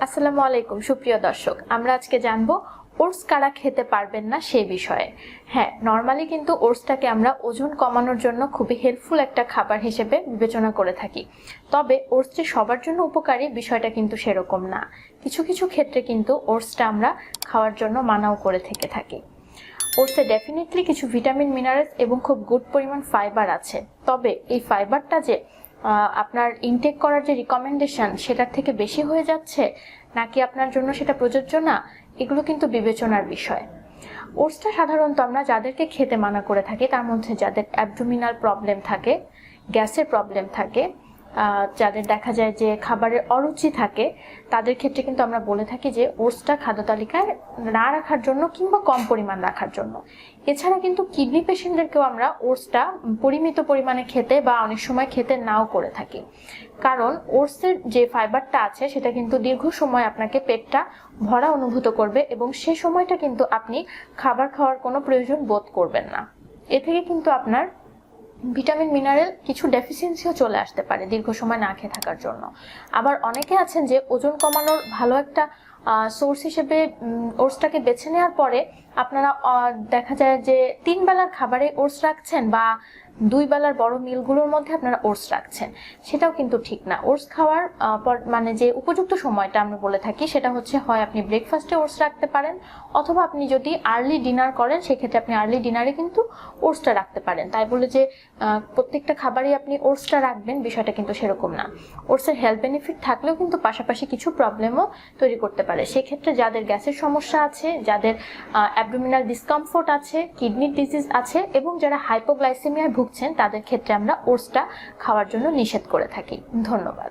আসসালামু আলাইকুম, সুপ্রিয় দর্শক। আমরা আজকে জানব, ওটস কারা খেতে পারবেন না সে বিষয়ে। হ্যাঁ নর্মালি কিন্তু ওটসটাকে আমরা ওজন কমানোর জন্য খুবই হেল্পফুল একটা খাবার হিসেবে বিবেচনা করে থাকি। তবে ওটস যে সবার জন্য উপকারী বিষয়টা কিন্তু সেরকম না। কিছু কিছু ক্ষেত্রে কিন্তু ওটসটা আমরা খাওয়ার জন্য মানাও করে থেকে থাকি। ওটসে ডেফিনেটলি কিছু ভিটামিন মিনারেলস এবং খুব গুড পরিমাণ ফাইবার আছে। তবে এই ফাইবারটা যে আপনার ইনটেক করার যে রিকমেন্ডেশন সেটার থেকে বেশি হয়ে যাচ্ছে, নাকি আপনার জন্য সেটা প্রযোজ্য না? এগুলো কিন্তু বিবেচনার বিষয়। ওটসটা সাধারণত আমরা যাদেরকে খেতে মানা করে থাকি, তার মধ্যে যাদের অ্যাবডোমিনাল প্রবলেম থাকে, গ্যাসের প্রবলেম থাকে যাদের দেখা যায় যে খাবারের অরুচি থাকে, তাদের ক্ষেত্রে কিন্তু আমরা বলে থাকি যে ওটসটা খাদ্য তালিকায় না রাখার জন্য কিংবা কম পরিমাণ রাখার জন্য। এছাড়া কিন্তু কিডনি পেশেন্টদেরকেও আমরা ওটসটা পরিমিত পরিমাণে খেতে বা অনেক সময় খেতে নাও করে থাকি। কারণ ওটসের যে ফাইবারটা আছে, সেটা কিন্তু দীর্ঘ সময় আপনাকে পেটটা ভরা অনুভূত করবে এবং সে সময়টা কিন্তু আপনি খাবার খাওয়ার কোনো প্রয়োজন বোধ করবেন না। এ থেকে কিন্তু আপনার ভিটামিন, মিনারেল কিছু ডেফিসিয়েন্সিও চলে আসতে পারে দীর্ঘ সময় না খেয়ে থাকার জন্য। আবার অনেকে আছেন যে ওজন কমানোর ভালো একটা সোর্স হিসেবে ওটসটাকে বেছে নেওয়ার পরে আপনারা দেখা যায় যে তিন বেলার খাবারে ওটস রাখছেন বা দুই বেলার বড় মিলগুলোর মধ্যে আপনারা ওটস রাখছেন। সেটাও কিন্তু ঠিক না। ওটস খাওয়ার পর- মানে যে উপযুক্ত সময়টা আমরা বলে থাকি, সেটা হচ্ছে হয় আপনি ব্রেকফাস্টে ওটস রাখতে পারেন, অথবা আপনি যদি আর্লি ডিনার করেন, সেক্ষেত্রে আপনি আর্লি ডিনারে কিন্তু ওটসটা রাখতে পারেন। তাই বলে যে প্রত্যেকটা খাবারই আপনি ওটসটা রাখবেন, বিষয়টা কিন্তু সেরকম না। ওটসের হেলথ বেনিফিট থাকলেও কিন্তু পাশাপাশি কিছু প্রবলেমও তৈরি করতে পারে। সেক্ষেত্রে যাদের গ্যাসের সমস্যা আছে, যাদের অ্যাবডোমিনাল ডিসকমফোর্ট আছে কিডনির ডিজিজ আছে এবং যারা হাইপোগ্লাইসেমিয়ায় ভুগছেন, তাদের ক্ষেত্রে আমরা ওটসটা খাওয়ার জন্য নিষেধ করে থাকি। ধন্যবাদ।